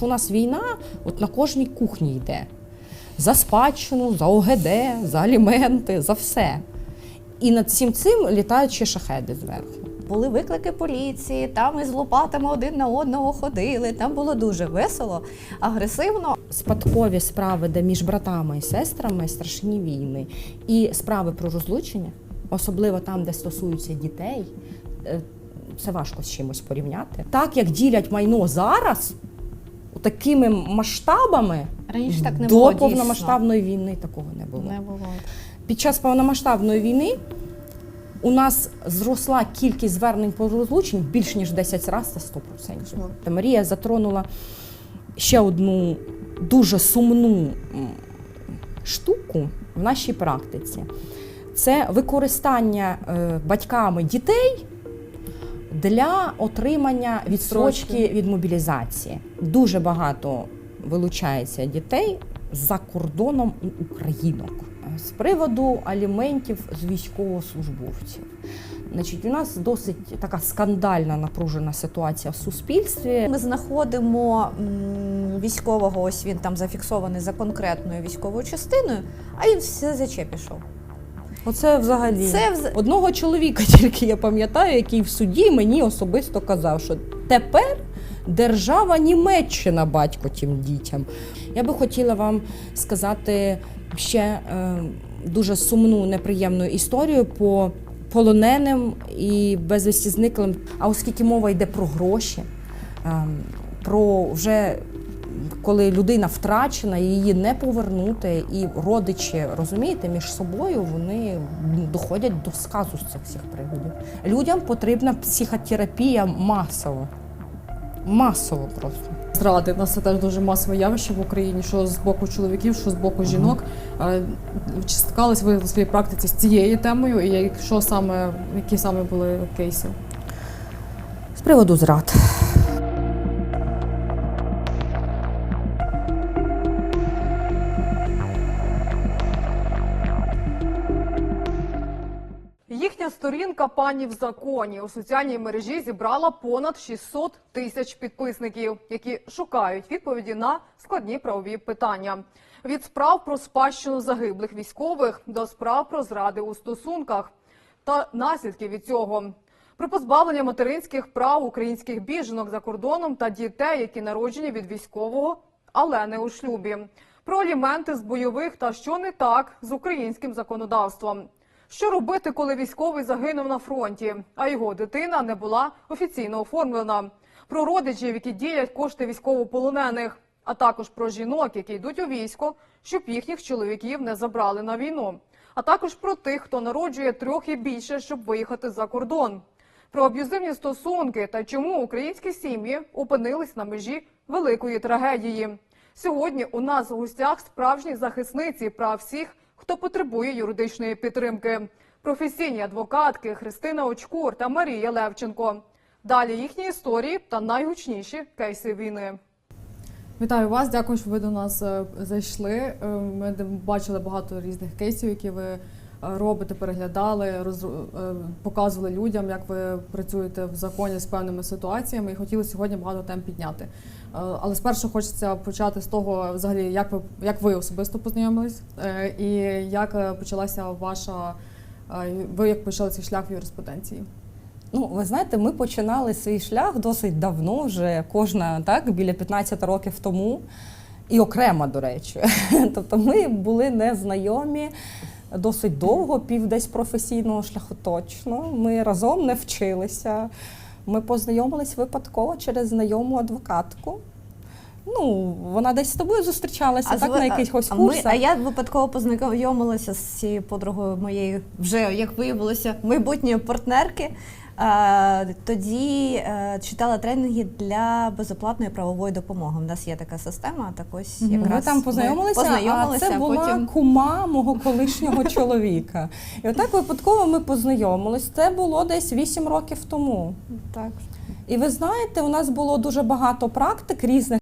У нас війна от на кожній кухні йде. За спадщину, за ОГД, за аліменти, за все. І над всім цим літають ще шахеди зверху. Були виклики поліції, там ми з лопатами один на одного ходили. Там було дуже весело, агресивно. Спадкові справи, де між братами і сестрами страшні війни, і справи про розлучення, особливо там, де стосуються дітей, е, це важко з чимось порівняти. Так як ділять майно зараз, такими масштабами, Раніше так не до було, дійсно. повномасштабної війни такого не було. Не було. Під час повномасштабної війни у нас зросла кількість звернень по розлучень більш ніж в 10 разів, це 100%. Та Марія затронула ще одну дуже сумну штуку в нашій практиці. Це використання е, батьками дітей для отримання Відстрочки. від мобілізації. Дуже багато вилучається дітей за кордоном у українок з приводу аліментів з військовослужбовців. Значить, у нас досить така скандальна напружена ситуація в суспільстві. Ми знаходимо військового, ось він там зафіксований за конкретною військовою частиною, а він все заче пішов. Оце взагалі Це вз- одного чоловіка тільки я пам'ятаю, який в суді мені особисто казав, що тепер держава Німеччина батько тим дітям. Я би хотіла вам сказати ще е, дуже сумну, неприємну історію по полоненим і безвісті зниклим. А оскільки мова йде про гроші, е, про вже коли людина втрачена, її не повернути, і родичі, розумієте, між собою вони доходять до сказу з цих всіх приводів. Людям потрібна психотерапія масово. Масово просто. Зради в нас це теж дуже масове явище в Україні, що з боку чоловіків, що з боку жінок. Чи стикались ви в своїй практиці з цією темою, і якщо саме які саме були кейси? З приводу зрад. Їхня сторінка пані в законі у соціальній мережі зібрала понад 600 тисяч підписників, які шукають відповіді на складні правові питання. Від справ про спадщину загиблих військових до справ про зради у стосунках та наслідки від цього. Про позбавлення материнських прав українських біженок за кордоном та дітей, які народжені від військового, але не у шлюбі. Про аліменти з бойових та що не так з українським законодавством. Що робити, коли військовий загинув на фронті, а його дитина не була офіційно оформлена? Про родичів, які ділять кошти військовополонених, а також про жінок, які йдуть у військо, щоб їхніх чоловіків не забрали на війну, а також про тих, хто народжує трьох і більше, щоб виїхати за кордон. Про аб'юзивні стосунки та чому українські сім'ї опинились на межі великої трагедії. Сьогодні у нас в гостях справжні захисниці прав всіх, хто потребує юридичної підтримки. Професійні адвокатки Христина Очкур та Марія Левченко. Далі їхні історії та найгучніші кейси війни. Вітаю вас, дякую, що ви до нас е, зайшли. Е, Ми бачили багато різних кейсів, які ви робите, переглядали, роз- е, показували людям, як ви працюєте в законі з певними ситуаціями, і хотіли сьогодні багато тем підняти. Е, Але спершу хочеться почати з того, взагалі, як ви як ви особисто познайомились, е, і як е, почалася ваша е, ви як почали цей шлях в юриспруденції. Ну, ви знаєте, ми починали свій шлях досить давно, вже кожна так, біля 15 років тому, і окремо, до речі. Тобто ми були незнайомі досить довго, пів десь професійного шляху точно. Ми разом не вчилися. Ми познайомились випадково через знайому адвокатку. Ну, вона десь з тобою зустрічалася, так, з- на якихось а, ми- курсах. а я випадково познайомилася з цією подругою моєї, вже як виявилося, майбутньої партнерки. А, тоді е, читала тренінги для безоплатної правової допомоги. У нас є така система. Так ось якраз Ми там познайомилися, познайомилися, а це була потім кума мого колишнього чоловіка. І отак випадково ми познайомились. Це було десь 8 років тому. так. І ви знаєте, у нас було дуже багато практик різних.